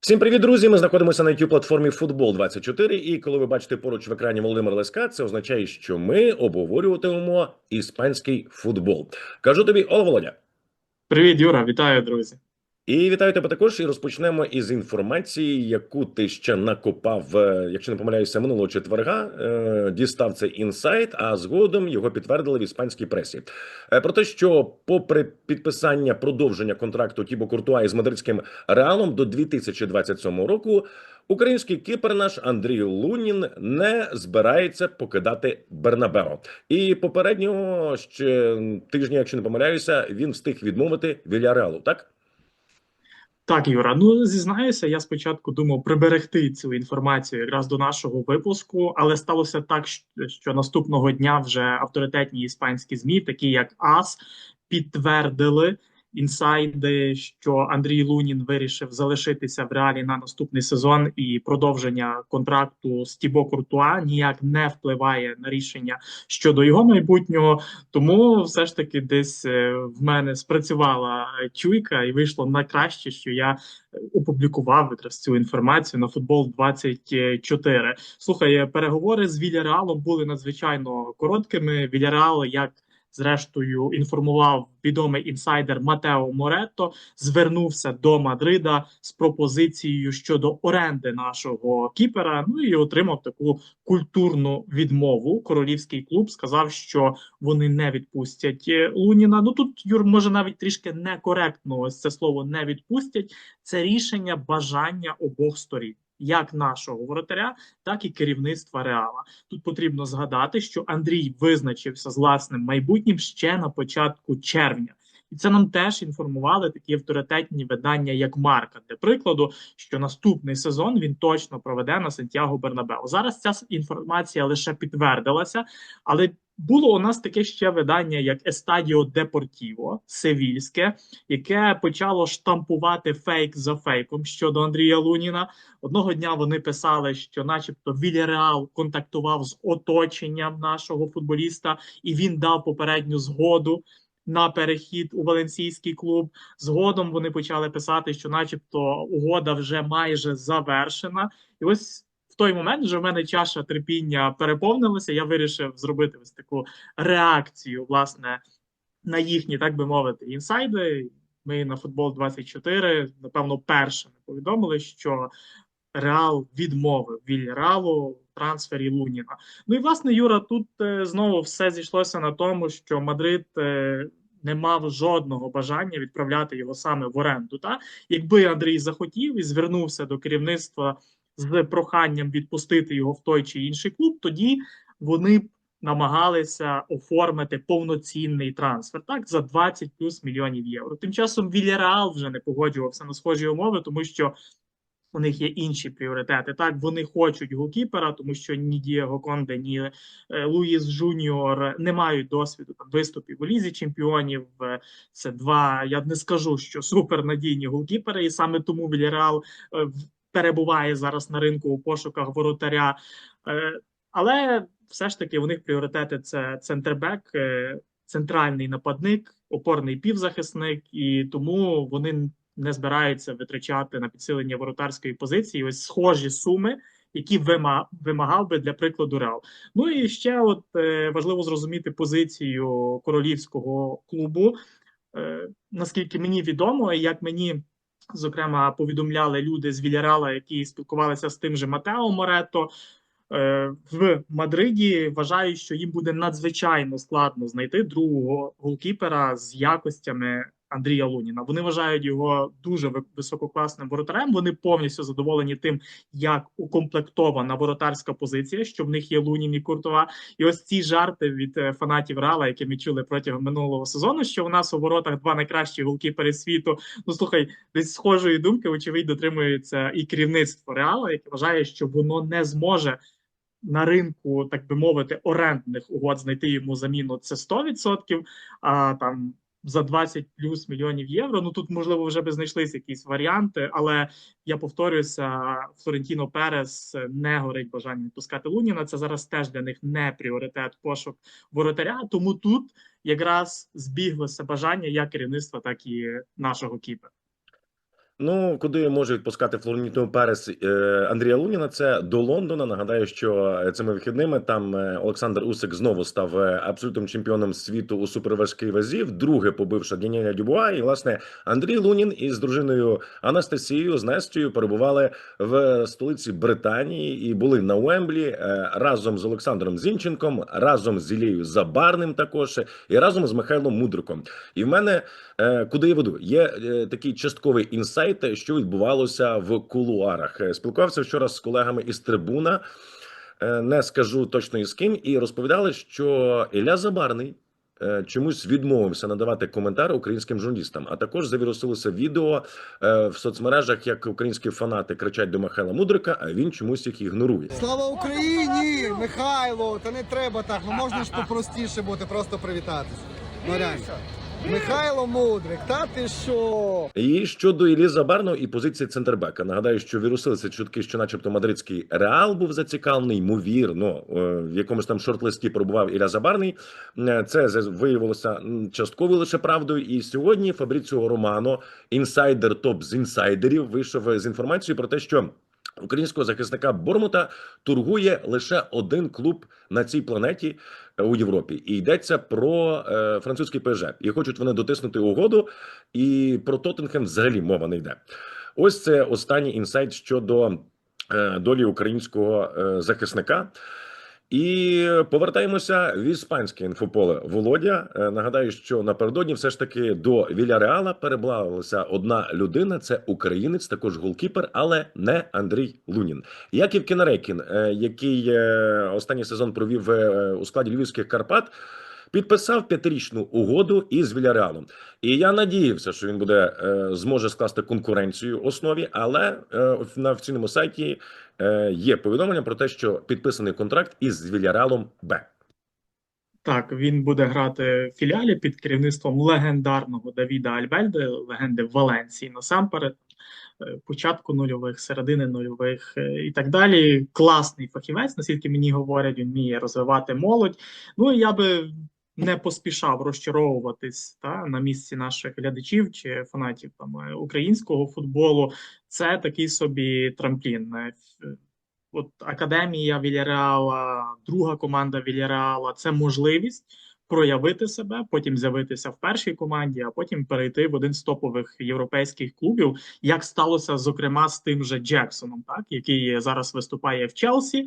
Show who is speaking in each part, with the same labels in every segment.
Speaker 1: Всім привіт, друзі! Ми знаходимося на youtube платформі Футбол 24 І коли ви бачите поруч в екрані Володимир Леска, це означає, що ми обговорюватимемо іспанський футбол. Кажу тобі, Ола Володя.
Speaker 2: Привіт, Юра, вітаю, друзі.
Speaker 1: І вітаю тебе також. І розпочнемо із інформації, яку ти ще накопав, е, якщо не помиляюся, минулого четверга. Е, Дістав цей інсайт, а згодом його підтвердили в іспанській пресі. Е, Про те, що, попри підписання продовження контракту Тібо Куртуа із мадридським реалом до 2027 року, український кіпер наш Андрій Лунін не збирається покидати Бернабео. І попереднього ще тижня, якщо не помиляюся, він встиг відмовити Вільяреалу, так?
Speaker 2: Так, Юра, ну зізнаюся, я спочатку думав приберегти цю інформацію якраз до нашого випуску, але сталося так, що- наступного дня вже авторитетні іспанські ЗМІ, такі як АС, підтвердили інсайди, що Андрій Лунін вирішив залишитися в реалі на наступний сезон, і продовження контракту з Тібо Куртуа ніяк не впливає на рішення щодо його майбутнього. Тому все ж таки десь е, в мене спрацювала чуйка, і вийшло на краще, що я опублікував якраз цю інформацію на футбол 24 Слухай, е, переговори з Вільяреалом були надзвичайно короткими. Вільяреал, як зрештою інформував відомий інсайдер Матео Моретто, звернувся до Мадрида з пропозицією щодо оренди нашого кіпера. Ну і отримав таку культурну відмову. Королівський клуб сказав, що вони не відпустять е, Луніна. Ну тут Юр може навіть трішки некоректно ось це слово не відпустять. Це рішення бажання обох сторін. Як нашого воротаря, так і керівництва Реала. Тут потрібно згадати, що Андрій визначився з власним майбутнім ще на початку червня. І це нам теж інформували такі авторитетні видання, як Марка, для прикладу, що наступний сезон він точно проведе на Сантьяго Бернабеу. Зараз ця інформація лише підтвердилася, але було у нас таке ще видання, як Естадіо Депортіво Севільське, яке почало штампувати фейк за фейком щодо Андрія Луніна. Одного дня вони писали, що, начебто, Вільяреал контактував з оточенням нашого футболіста, і він дав попередню згоду на перехід у Валенсійський клуб. Згодом вони почали писати, що, начебто, угода вже майже завершена. І ось той момент вже в мене чаша терпіння переповнилася. Я вирішив зробити ось таку реакцію, власне, на їхні, так би мовити, інсайди. Ми на футбол 24 напевно першими повідомили, що Реал відмовив Вільяралу в трансфері Луніна. Ну і власне, Юра, тут е, знову все зійшлося на тому, що Мадрид е, не мав жодного бажання відправляти його саме в оренду. Та якби Андрій захотів і звернувся до керівництва з проханням відпустити його в той чи інший клуб, тоді вони б намагалися оформити повноцінний трансфер так за 20 плюс мільйонів євро. Тим часом Вільяреал вже не погоджувався на схожі умови, тому що у них є інші пріоритети. Так, вони хочуть голкіпера, тому що ні Дієго Конде, ні е, Луїс Жуніор не мають досвіду там виступів у лізі чемпіонів. Е, Це два. Я не скажу, що супернадійні голкіпери, і саме тому Вільяреал е, перебуває зараз на ринку у пошуках воротаря. Е, Але все ж таки у них пріоритети це центрбек, е, центральний нападник, опорний півзахисник, і тому вони не збираються витрачати на підсилення воротарської позиції ось схожі суми, які вима- вимагав би для прикладу Реал. Ну і ще от е, важливо зрозуміти позицію королівського клубу. Наскільки мені відомо, і як мені зокрема повідомляли люди з Вільярала, які спілкувалися з тим же Матео Моретто. е, В Мадриді вважають, що їм буде надзвичайно складно знайти другого голкіпера з якостями Андрія Луніна. Вони вважають його дуже висококласним воротарем. Вони повністю задоволені тим, як укомплектована воротарська позиція, що в них є Лунін і Куртова. І ось ці жарти від е, фанатів Рала, які ми чули протягом минулого сезону, що у нас у воротах два найкращі голкіпери світу. Ну слухай, десь схожої думки, очевидь, дотримується і керівництво Реала, яке вважає, що воно не зможе на ринку, так би мовити, орендних угод знайти йому заміну це 100%, а там за 20 плюс мільйонів євро. Ну тут можливо вже би знайшлися якісь варіанти, але я повторююся, Флорентіно Перес не горить бажання відпускати Луніна. Це зараз теж для них не пріоритет пошук воротаря. Тому тут якраз збіглося бажання як керівництва, так і нашого кіпера.
Speaker 1: Ну, куди може відпускати Флорентіно Перес е, Андрія Луніна? Це до Лондона. Нагадаю, що цими вихідними там е, Олександр Усик знову став е, абсолютним чемпіоном світу у суперважкій вазі, вдруге побивши Даніеля Дюбуа. І власне Андрій Лунін із дружиною Анастасією з Настю перебували в столиці Британії і були на Уемблі разом з Олександром Зінченком, разом з Ілією Забарним, також і разом з Михайлом Мудриком. І в мене Куди я веду? Є такий частковий інсайт, що відбувалося в кулуарах. Е, Спілкувався вчора з колегами із трибуна, е, не скажу точно із ким, і розповідали, що Ілля Забарний е, чомусь відмовився надавати коментар українським журналістам. А також завірусилося відео в соцмережах, як українські фанати кричать до Михайла Мудрика, а він чомусь їх ігнорує.
Speaker 3: Слава Україні! Михайло! Та не треба так, ну можна ж попростіше бути, просто привітатися. Ну реально. Михайло Мудрик, та ти що?
Speaker 1: І щодо Іллі Забарного і позиції центрбека. Нагадаю, що вірусилися чутки, що, начебто, мадридський реал був зацікавлений, ймовірно, е, в якомусь там шорт-листі пробував Ілля Забарний. Е, Це виявилося частково лише правдою. І сьогодні Фабріціо Романо, інсайдер топ з інсайдерів, вийшов з інформацією про те, що. Українського захисника Бормута тургує лише один клуб на цій планеті е, у Європі, і йдеться про е, французький ПЖ. І хочуть вони дотиснути угоду, і про Тоттенхем взагалі мова не йде. Ось це останній інсайт щодо е, долі українського е, захисника. І повертаємося в іспанське інфополе. Володя е, нагадаю, що напередодні все ж таки до Віляреала переблавилася одна людина. Це українець, також голкіпер, але не Андрій Лунін. Яків Кінарекін, е, який е, останній сезон провів у складі львівських Карпат. Підписав п'ятирічну угоду із Віляреалом, і я надіявся, що він буде е, зможе скласти конкуренцію основі, але е, на офіційному сайті е, є повідомлення про те, що підписаний контракт із Вільяреалом Б.
Speaker 2: Так, він буде грати в філіалі під керівництвом легендарного Давіда Альбельде, легенди Валенції насамперед, початку нульових, середини нульових і так далі. Класний фахівець, наскільки мені говорять, він вміє розвивати молодь. Ну і я би не поспішав розчаровуватись та, на місці наших глядачів чи фанатів там е, українського футболу. Це такий собі трамплін. От академія Вільяреала, друга команда Вільяреала це можливість проявити себе, потім з'явитися в першій команді, а потім перейти в один з топових європейських клубів, як сталося зокрема з тим же Джексоном, так який зараз виступає в Челсі,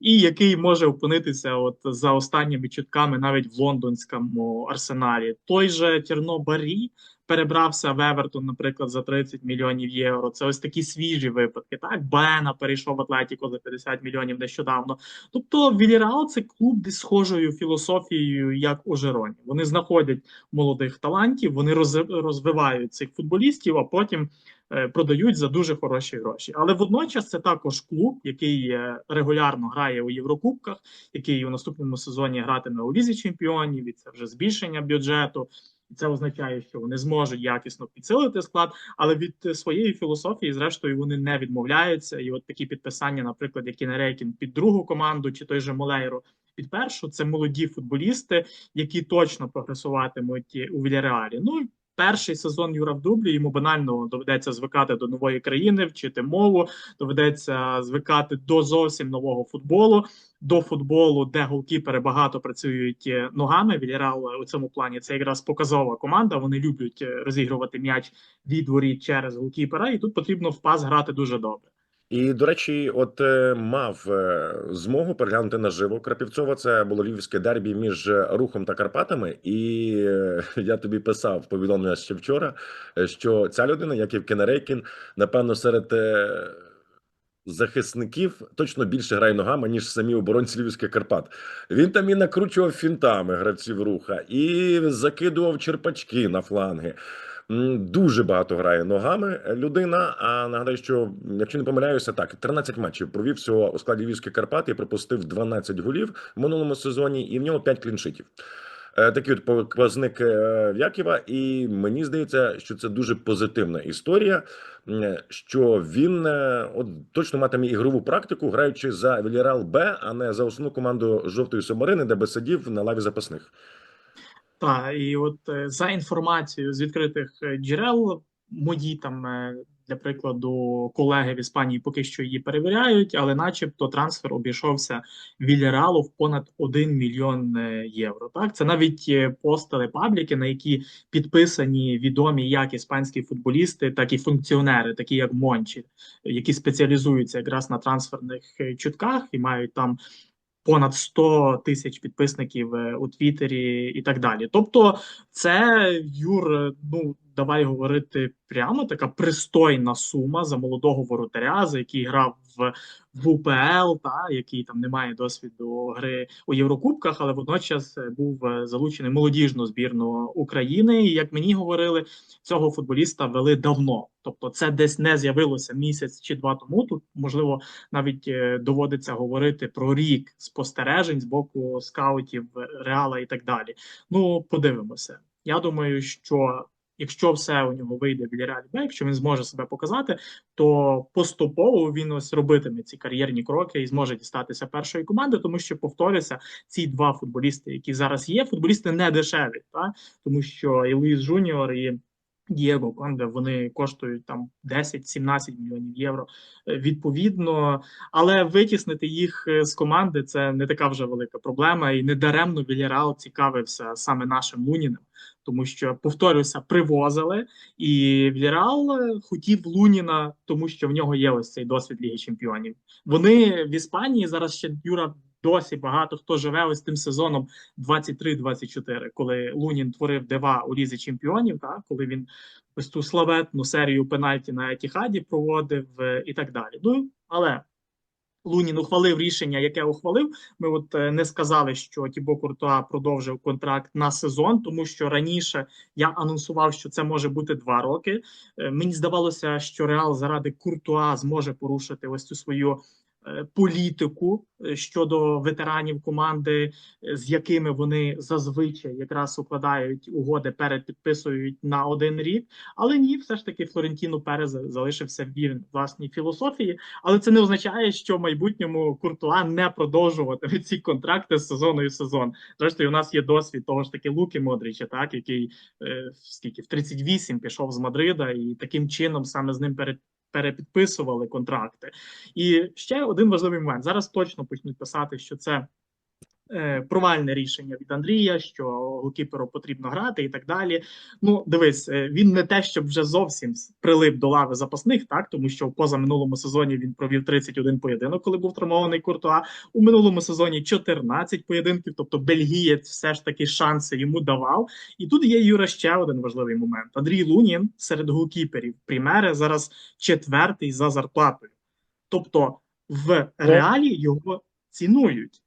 Speaker 2: і який може опинитися, от за останніми чутками, навіть в лондонському арсеналі. Той же Тернобарі перебрався в Евертон, наприклад, за 30 мільйонів євро. Це ось такі свіжі випадки. Так, Бена перейшов в Атлетіко за 50 мільйонів нещодавно. Тобто Вільяреал це клуб зі схожою філософією, як у Жероні. Вони знаходять молодих талантів, вони розвивають цих футболістів, а потім продають за дуже хороші гроші. Але водночас це також клуб, який е, регулярно грає у Єврокубках, який у наступному сезоні гратиме у лізі чемпіонів. І це вже збільшення бюджету. І це означає, що вони зможуть якісно підсилити склад, але від е, своєї філософії, зрештою, вони не відмовляються. І от такі підписання, наприклад, як Кінерейкін під другу команду, чи той же Молейро під першу, це молоді футболісти, які точно прогресуватимуть у Вільяреалі. Ну перший сезон Юра в дублі йому банально доведеться звикати до нової країни, вчити мову, доведеться звикати до зовсім нового футболу, до футболу, де голкіпери багато працюють е, ногами. Вільярал у цьому плані це якраз показова команда. Вони люблять е, розігрувати м'яч від воріт через голкіпера, і тут потрібно в пас грати дуже добре.
Speaker 1: І до речі, от е, мав е, змогу переглянути наживо Крапівцова. Це було львівське дербі між е, рухом та Карпатами. І я тобі писав повідомлення ще вчора, що ця людина, як і в Кенерейкін, напевно, серед. Захисників точно більше грає ногами, ніж самі оборонці Львівських Карпат. Він там і накручував фінтами гравців руха, і закидував черпачки на фланги. Дуже багато грає ногами людина. А нагадаю, що якщо не помиляюся, так 13 матчів провів всього у складі Львівських Карпат і пропустив 12 голів в минулому сезоні, і в нього 5 кліншитів. Е, Такий от показник е, Яківа, і мені здається, що це дуже позитивна історія. Що він е, от точно матиме ігрову практику, граючи за Вільярал Б, а не за основну команду жовтої субмарини, де би сидів на лаві запасних.
Speaker 2: Так, і от е, за інформацією з відкритих е, джерел, мої там е, Для прикладу, колеги в Іспанії поки що її перевіряють, але начебто трансфер обійшовся Вільяреалу в понад 1 мільйон євро. Так, це навіть постали пабліки, на які підписані відомі як іспанські футболісти, так і функціонери, такі як Мончі, які спеціалізуються якраз на трансферних чутках і мають там понад 100 тисяч підписників е, у Твіттері і так далі. Тобто, це Юр, е, ну давай говорити прямо, така пристойна сума за молодого воротаря, за який грав в, в УПЛ, та який там не має досвіду гри у Єврокубках, але водночас е, був е, залучений молодіжну збірну України. І як мені говорили, цього футболіста вели давно. Тобто, це десь не з'явилося місяць чи два тому. Тут можливо навіть е, доводиться говорити про рік спостережень з боку скаутів Реала і так далі. Ну, подивимося. Я думаю, що якщо все у нього вийде біля Реалі Б, якщо він зможе себе показати, то поступово він ось робитиме ці кар'єрні кроки і зможе дістатися першої команди, тому що повторюся, ці два футболісти, які зараз є, футболісти не дешеві, та тому що і Луїс Жуніор і. Дієго Конде, вони коштують там 10-17 мільйонів євро е, відповідно, але витіснити їх е, з команди це не така вже велика проблема, і недаремно Вільярал цікавився саме нашим Луніним, тому що повторюся, привозили, і Вільярал е, хотів Луніна, тому що в нього є ось цей досвід Ліги Чемпіонів. Вони в Іспанії зараз ще Юра. Досі багато хто живе ось тим сезоном 23-24, коли Лунін творив дива у лізі чемпіонів, так коли він ось ту славетну серію пенальті на Етіхаді проводив е, і так далі. Ну але Лунін ухвалив рішення, яке ухвалив. Ми от е, не сказали, що Тібо Куртуа продовжив контракт на сезон, тому що раніше я анонсував, що це може бути два роки. Е, Мені здавалося, що Реал заради Куртуа зможе порушити ось цю свою політику е, щодо ветеранів команди, е, з якими вони зазвичай якраз укладають угоди, перед підписують на один рік. Але ні, все ж таки Флорентіно Перез залишився вірен власній філософії. Але це не означає, що в майбутньому Куртуа не продовжуватиме ці контракти з сезону і сезон. Зрештою, у нас є досвід того ж таки Луки Модрича, так який е, скільки в 38 пішов з Мадрида, і таким чином саме з ним перед. Перепідписували контракти, і ще один важливий момент. Зараз точно почнуть писати, що це провальне рішення від Андрія, що голкіперу потрібно грати і так далі. Ну, дивись, е, він не те, щоб вже зовсім прилип до лави запасних, так тому що в позаминулому сезоні він провів 31 поєдинок, коли був травмований Куртуа. У минулому сезоні 14 поєдинків. Тобто бельгієць все ж таки шанси йому давав. І тут є Юра ще один важливий момент. Андрій Лунін серед голкіперів Прімери зараз четвертий за зарплатою. Тобто в реалі його цінують.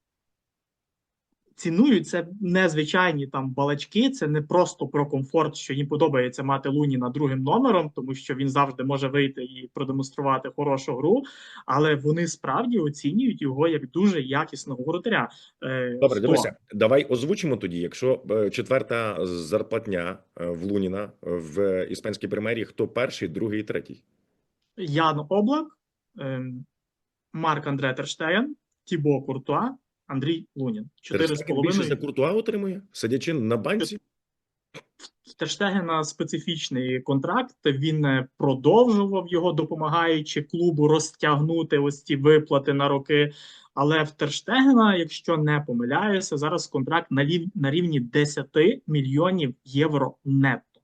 Speaker 2: Цінують це не звичайні там балачки, це не просто про комфорт, що їм подобається мати Луніна другим номером, тому що він завжди може вийти і продемонструвати хорошу гру. Але вони справді оцінюють його як дуже якісного воротаря. Е,
Speaker 1: Добре, дивися, давай озвучимо тоді. Якщо е, четверта зарплатня е, в Луніна в іспанській прем'єрі, хто перший, другий і третій?
Speaker 2: Ян Облак, ем, Марк Андре Терштеген, Тібо Куртуа, Андрій Лунін. Чотири з
Speaker 1: Терстеген більше за
Speaker 2: половиною.
Speaker 1: Куртуа отримує, сидячи на банці.
Speaker 2: В Терштегена специфічний контракт. Він е, продовжував його, допомагаючи клубу розтягнути ось ці виплати на роки. Але в Терштегена, якщо не помиляюся, зараз контракт на, лів... на рівні 10 мільйонів євро нетто.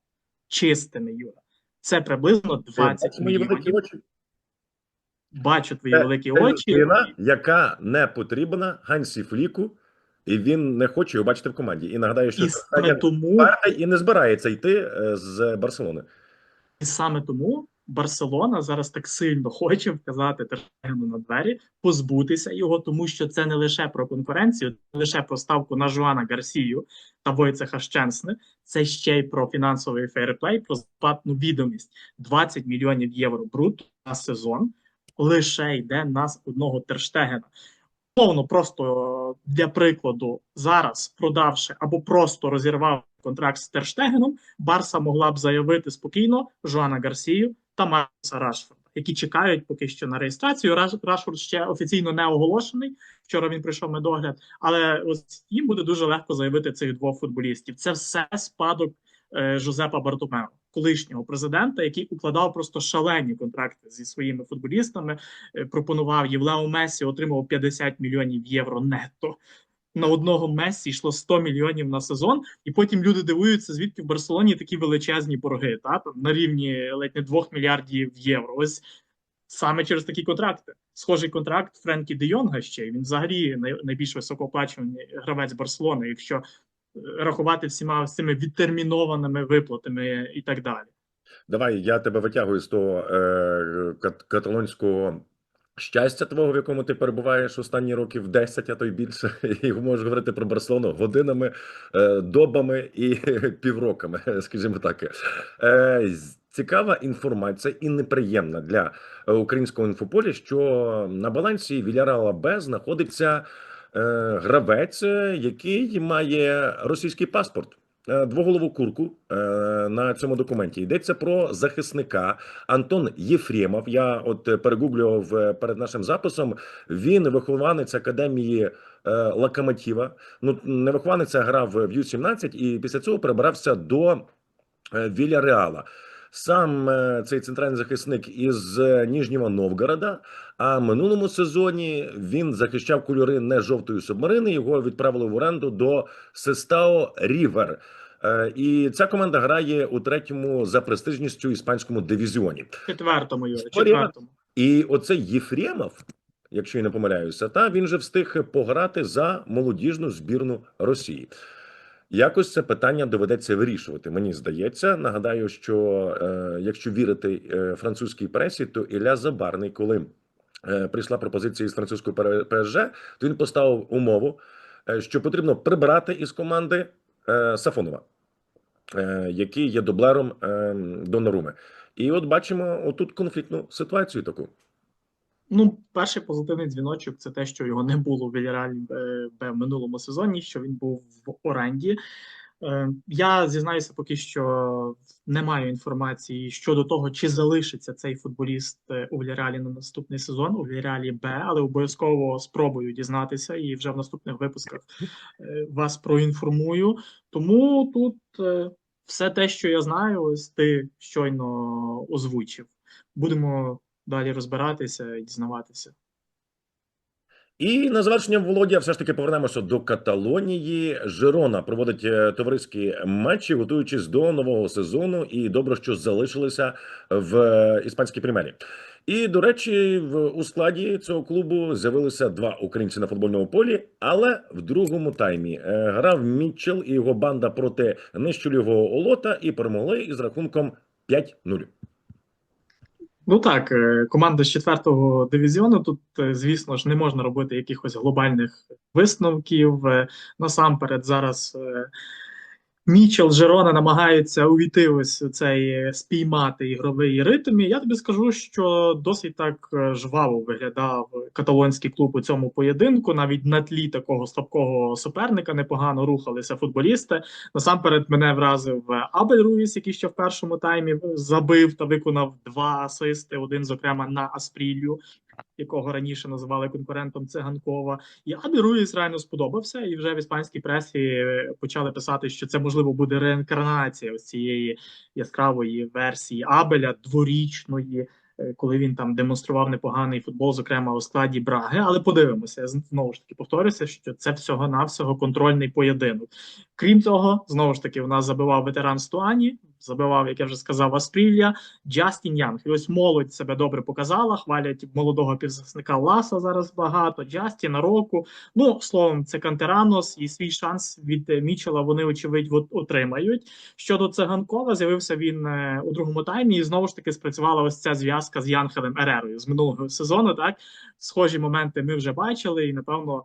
Speaker 2: Чистими, Юра. Це приблизно 20
Speaker 1: Бачиш мої великі
Speaker 2: мільйонів. Бачу твої
Speaker 1: Це-
Speaker 2: великі
Speaker 1: Це
Speaker 2: очі.
Speaker 1: людина, яка не потрібна Гансі Фліку, і він не хоче його бачити в команді. І нагадаю, що
Speaker 2: І саме тому
Speaker 1: і не збирається йти е, з Барселони.
Speaker 2: І саме тому Барселона зараз так сильно хоче вказати Тергену на двері, позбутися його, тому що це не лише про конкуренцію, не лише про ставку на Жуана Гарсію та Войцеха Щенсне, це ще й про фінансовий фейерплей, про зарплатну відомість. 20 мільйонів євро брутто на сезон лише йде на одного Терштегена. Повно просто для прикладу, зараз продавши або просто розірвав контракт з Терштегеном, Барса могла б заявити спокійно Жоана Гарсію та Маркуса Рашфорда, які чекають поки що на реєстрацію. Раш, Рашфорд ще офіційно не оголошений. Вчора він прийшов медогляд, але ось їм буде дуже легко заявити цих двох футболістів. Це все спадок е, Жозепа Бартомео. Колишнього президента, який укладав просто шалені контракти зі своїми футболістами. Е, Пропонував їм Лео Месі отримав 50 мільйонів євро нетто. На одного Месі йшло 100 мільйонів на сезон, і потім люди дивуються, звідки в Барселоні такі величезні борги, та там на рівні ледь не 2 мільярдів євро. Ось саме через такі контракти. Схожий контракт Френкі Де Йонга ще він взагалі найбільш високооплачуваний гравець Барселони, якщо рахувати всіма цими відтермінованими виплатами і так далі.
Speaker 1: Давай я тебе витягую з того е, кат- каталонського щастя твого, в якому ти перебуваєш останні років 10, а то й більше. І можеш говорити про Барселону годинами, е, добами і півроками, скажімо так. Е, Цікава інформація і неприємна для е, українського інфополя, що на балансі Вільярала Б знаходиться гравець, е, який має російський паспорт. Е, Двоголову курку е, на цьому документі йдеться про захисника Антон Єфремов. Я от е, перегуглював е, перед нашим записом. Він вихованець академії е, Локомотива. Ну не вихованець, а грав в Ю-17 і після цього перебрався до е, Вільяреала. Сам е, цей центральний захисник із е, Ніжнього Новгорода. А минулому сезоні він захищав кольори не жовтої субмарини. Його відправили в оренду до Сестао Рівер. Е, І ця команда грає у третьому за престижністю іспанському дивізіоні.
Speaker 2: Четвертому Юрі, четвертому.
Speaker 1: І оцей Єфремов, якщо я не помиляюся, та він же встиг пограти за молодіжну збірну Росії. Якось це питання доведеться вирішувати. Мені здається. Нагадаю, що е, якщо вірити е, французькій пресі, то Ілля Забарний, коли е, прийшла пропозиція з французької пере- ПСЖ, то він поставив умову, е, що потрібно прибирати із команди е, Сафонова, е, який є дублером е, Доноруми. І от бачимо отут конфліктну ситуацію таку.
Speaker 2: Ну, перший позитивний дзвіночок це те, що його не було в Вільяралі Б в минулому сезоні, що він був в оренді. Е, Я зізнаюся, поки що не маю інформації щодо того, чи залишиться цей футболіст е, у Вільяралі на наступний сезон у Вільяралі Б, але обов'язково спробую дізнатися і вже в наступних випусках е, вас проінформую. Тому тут е, все те, що я знаю, ось ти щойно озвучив. Будемо далі розбиратися і дізнаватися.
Speaker 1: І на завершення Володя, все ж таки повернемося до Каталонії. Жирона проводить е, товариські матчі, готуючись до нового сезону. І добре, що залишилися в е, іспанській прем'єрі. І до речі, в у складі цього клубу з'явилися два українці на футбольному полі. Але в другому таймі е, грав Мітчел і його банда проти нещолівого Олота і перемогли із рахунком 5-0.
Speaker 2: Ну так, е, команда з четвертого дивізіону. Тут, е, звісно ж, не можна робити якихось глобальних висновків. Е, Насамперед, зараз Мічел Жерона намагаються увійти ось у цей е, спіймати ігровий ритм. Я тобі скажу, що досить так е, жваво виглядав каталонський клуб у цьому поєдинку. Навіть на тлі такого слабкого суперника непогано рухалися футболісти. Насамперед мене вразив е, Абель Руїс, який ще в першому таймі забив та виконав два асисти. Один, зокрема, на Аспрілью, якого раніше називали конкурентом Циганкова. І Абель Руїс реально сподобався. І вже в іспанській пресі почали писати, що це можливо буде реінкарнація ось цієї яскравої версії Абеля дворічної. е, Коли він там демонстрував непоганий футбол, зокрема у складі Браги, але подивимося, знову ж таки повторюся, що це всього-навсього контрольний поєдинок. Крім цього, знову ж таки, в нас забивав ветеран Стуані, забивав, як я вже сказав, Аспрілля, Джастін Янг. І ось молодь себе добре показала. Хвалять молодого півзахисника Ласа зараз багато. Джастіна року. Ну словом, це Кантеранос і свій шанс від е, Мічела вони очевидь от- отримають. Щодо циганкова, з'явився він е, у другому таймі, і знову ж таки спрацювала ось ця зв'язка з Янхелем Ерерою з минулого сезону. Так схожі моменти ми вже бачили, і напевно.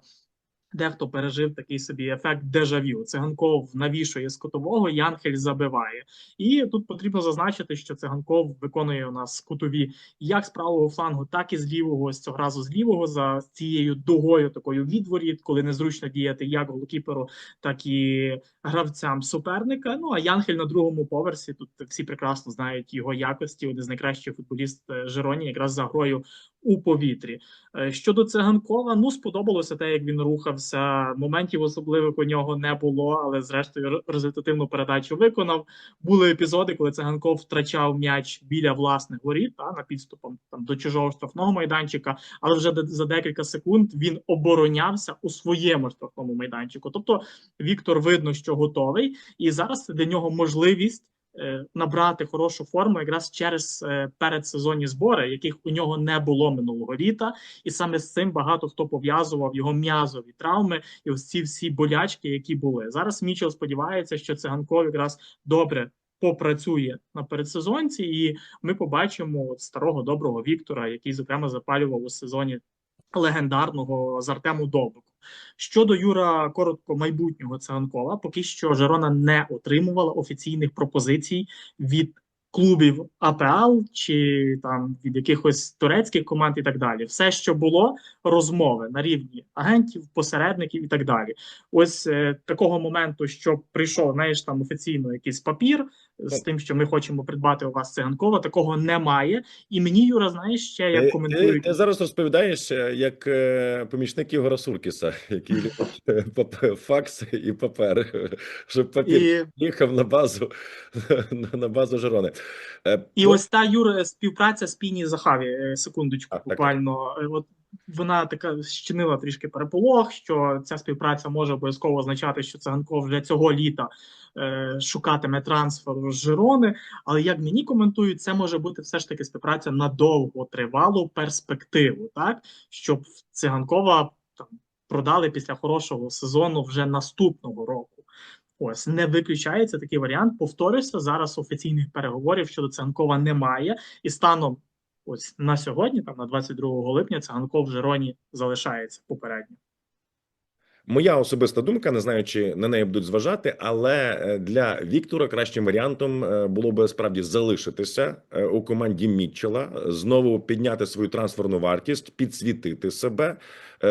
Speaker 2: Дехто пережив такий собі ефект дежавю. Циганков навішує з кутового, Янхель забиває. І тут потрібно зазначити, що циганков виконує у нас кутові як з правого флангу, так і з лівого. Ось цього разу з лівого за цією дугою, такою відворіт, коли незручно діяти як голкіперу, так і гравцям суперника. Ну а Янхель на другому поверсі. Тут всі прекрасно знають його якості. Один з найкращих футболіст е, Жероні, якраз за грою у повітрі. Е, Щодо циганкова, ну сподобалося те, як він рухався. Моментів особливих у нього не було, але зрештою результативну передачу виконав. Були епізоди, коли циганков втрачав м'яч біля власних воріт та на підступом там до чужого штрафного майданчика. Але вже за декілька секунд він оборонявся у своєму штрафному майданчику. Тобто Віктор видно, що готовий, і зараз для нього можливість. Е, Набрати хорошу форму якраз через е, передсезонні збори, яких у нього не було минулого літа, і саме з цим багато хто пов'язував його м'язові травми і ось ці всі болячки, які були зараз. Мічел сподівається, що циганков якраз добре попрацює на передсезонці, і ми побачимо старого доброго Віктора, який зокрема запалював у сезоні легендарного з Артему Довбику. Щодо Юра коротко майбутнього циганкова, поки що Жерона не отримувала офіційних пропозицій від клубів АПЛ чи там від якихось турецьких команд і так далі. Все, що було, розмови на рівні агентів, посередників і так далі. Ось е, такого моменту, що прийшов, знаєш, там офіційно якийсь папір з тим, що ми хочемо придбати у вас циганкова, такого немає. І мені Юра, знаєш, ще
Speaker 1: Ти,
Speaker 2: як
Speaker 1: ти,
Speaker 2: коментують.
Speaker 1: ти зараз розповідаєш е, як е, помічник Ігора Суркіса, який е, факс і папер, щоб папір
Speaker 2: І,
Speaker 1: їхав на базу на, базу Жерони. Е,
Speaker 2: і
Speaker 1: ну,
Speaker 2: ось та Юра співпраця з Піні Захаві, е, секундочку,
Speaker 1: Так, так,
Speaker 2: буквально. е, От вона така щинила трішки переполох, що ця співпраця може обов'язково означати, що Циганков вже цього літа е, шукатиме трансферу з Жирони. Але як мені коментують, це може бути все ж таки співпраця на довготривалу перспективу, так щоб циганкова там продали після хорошого сезону вже наступного року. Ось не виключається такий варіант. Повторюся, зараз офіційних переговорів щодо Циганкова немає, і станом ось на сьогодні, там на 22 липня, Циганков в Жероні залишається попередньо.
Speaker 1: Моя особиста думка, не знаю, чи на неї будуть зважати, але е, для Віктора кращим варіантом е, було би справді залишитися е, у команді Мітчела, знову підняти свою трансферну вартість, підсвітити себе,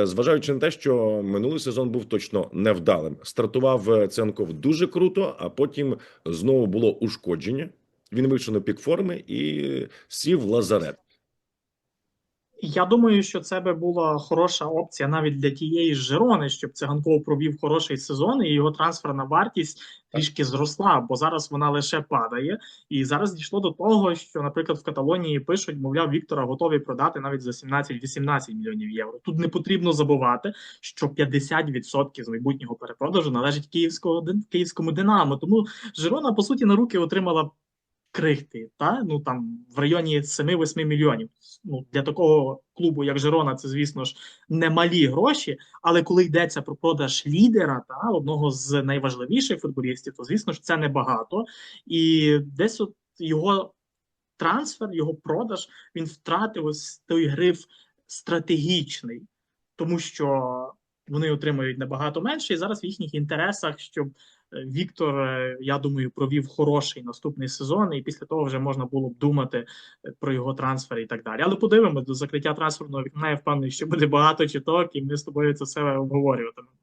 Speaker 1: зважаючи на те, що минулий сезон був точно невдалим. Стартував Циганков дуже круто, а потім знову було ушкодження. Він вийшов на пік форми і сів в лазарет.
Speaker 2: Я думаю, що це би була хороша опція навіть для тієї ж Жирони, щоб Циганков провів хороший сезон, і його трансферна вартість трішки зросла, бо зараз вона лише падає. І зараз дійшло до того, що, наприклад, в Каталонії пишуть, мовляв, Віктора готові продати навіть за 17-18 мільйонів євро. Тут не потрібно забувати, що 50% з майбутнього перепродажу належить київського київському Динамо. Тому Жирона, по суті, на руки отримала крихти, та ну там в районі 7-8 мільйонів. Ну для такого клубу, як Жирона, це звісно ж немалі гроші. Але коли йдеться про продаж лідера та одного з найважливіших футболістів, то звісно ж це небагато. І десь от його трансфер, його продаж він втратив ось той гриф стратегічний, тому що вони отримують набагато менше, і зараз в їхніх інтересах, щоб Віктор, е, я думаю, провів хороший наступний сезон, і після того вже можна було б думати е, про його трансфер і так далі. Але подивимося, до закриття трансферного вікна я впевнений, що буде багато чіток, і ми з тобою це все обговорюватимемо.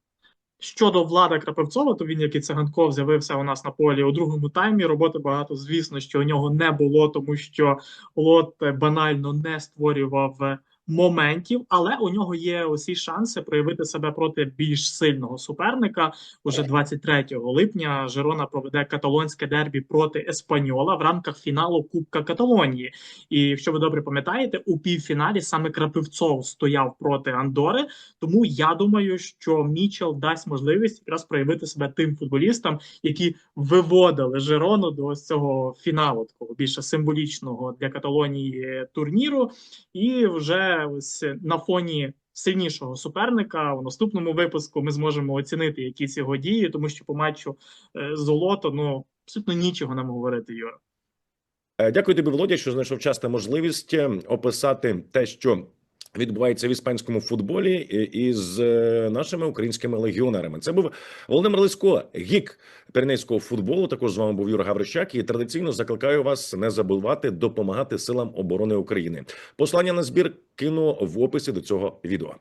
Speaker 2: Щодо Влада Крапивцова, то він, як і циганков, з'явився у нас на полі у другому таймі. Роботи багато, звісно, що у нього не було, тому що Лот е, банально не створював моментів, але у нього є усі шанси проявити себе проти більш сильного суперника. Уже 23 липня Жерона проведе каталонське дербі проти Еспаньола в рамках фіналу Кубка Каталонії. І якщо ви добре пам'ятаєте, у півфіналі саме Крапивцов стояв проти Андори. Тому я думаю, що Мічел дасть можливість якраз проявити себе тим футболістам, які виводили Жерону до ось цього фіналу, такого більше символічного для Каталонії турніру. І вже ось на фоні сильнішого суперника у наступному випуску ми зможемо оцінити якісь його дії, тому що по матчу е, золото ну абсолютно нічого нам говорити, Юра.
Speaker 1: Е, Дякую тобі, Володя, що знайшов час та можливість е, описати те, що відбувається в іспанському футболі із е, нашими українськими легіонерами. Це був Володимир Лисько, гік пірнейського футболу. Також з вами був Юра Гаврищак. І традиційно закликаю вас не забувати допомагати силам оборони України. Послання на збір кину в описі до цього відео.